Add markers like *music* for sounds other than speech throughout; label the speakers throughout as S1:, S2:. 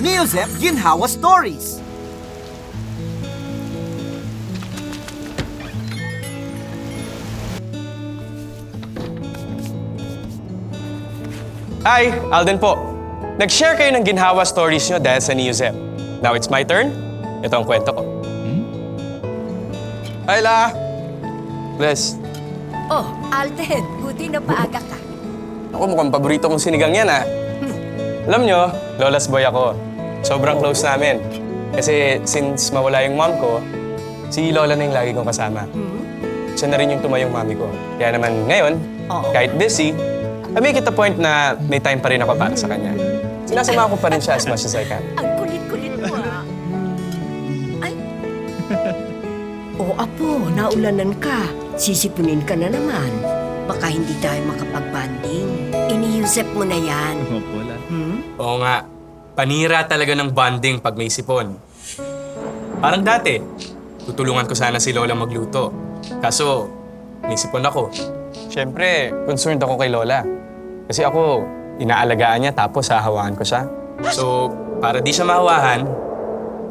S1: Neozep Ginhawa Stories.
S2: Hi, Alden po. Nag-share kayo ng ginhawa stories nyo dahil sa Neozep. Now it's my turn. Ito ang kwento ko. Hi, La! Bless.
S3: Oh, Alden, buti na paaga ka.
S2: Ako mukhang paborito kong sinigang yan, ah. Alam nyo, Lola's boy ako. Sobrang close namin. Kasi since mawala yung mom ko, si Lola na yung lagi kong kasama. Siya na rin yung tumayong mami ko. Kaya naman ngayon,
S3: Oo.
S2: kahit busy, I make it a point na may time pa rin ako para sa kanya. Sinasama ko pa rin siya as much as I can.
S3: Ang kulit-kulit mo, ah. Ay. *laughs* O, apo, naulanan ka. Sisipunin ka na naman. Baka hindi tayo makapag-banding. Iniusap mo na yan. Hmm?
S2: Oo nga. Panira talaga ng bonding pag may sipon. Parang dati, tutulungan ko sana si Lola magluto. Kaso, may sipon ako. Siyempre, concerned ako kay Lola. Kasi ako, inaalagaan niya tapos hahawaan ko siya. So, para di siya mahawahan,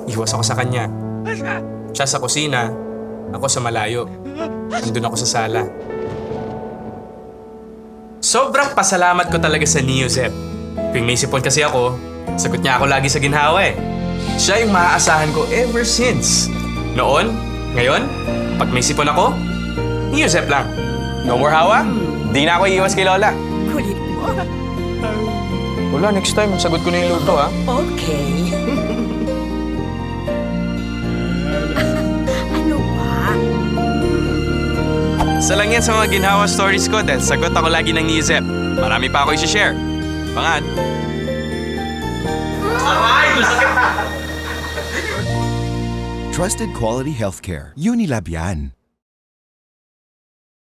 S2: iwas ako sa kanya. Siya sa kusina, ako sa malayo. Nandun ako sa sala. Sobrang pasalamat ko talaga sa Neozep. Tuwing may sipon kasi ako, sagot niya ako lagi sa ginhawa eh. Siya yung maaasahan ko ever since. Noon, ngayon, pag may sipon ako, Neozep lang. No more hawa, di na ako iiwas kay Lola.
S3: Kulit mo.
S2: Lola, next time, sagot ko na yung luto ha.
S3: Okay. *laughs* ano ba?
S2: Isa lang yan sa mga ginhawa stories ko dahil sagot ako lagi ng Neozep. Marami pa ako isi-share. Pangat.
S4: Trusted quality healthcare. Unilab yan.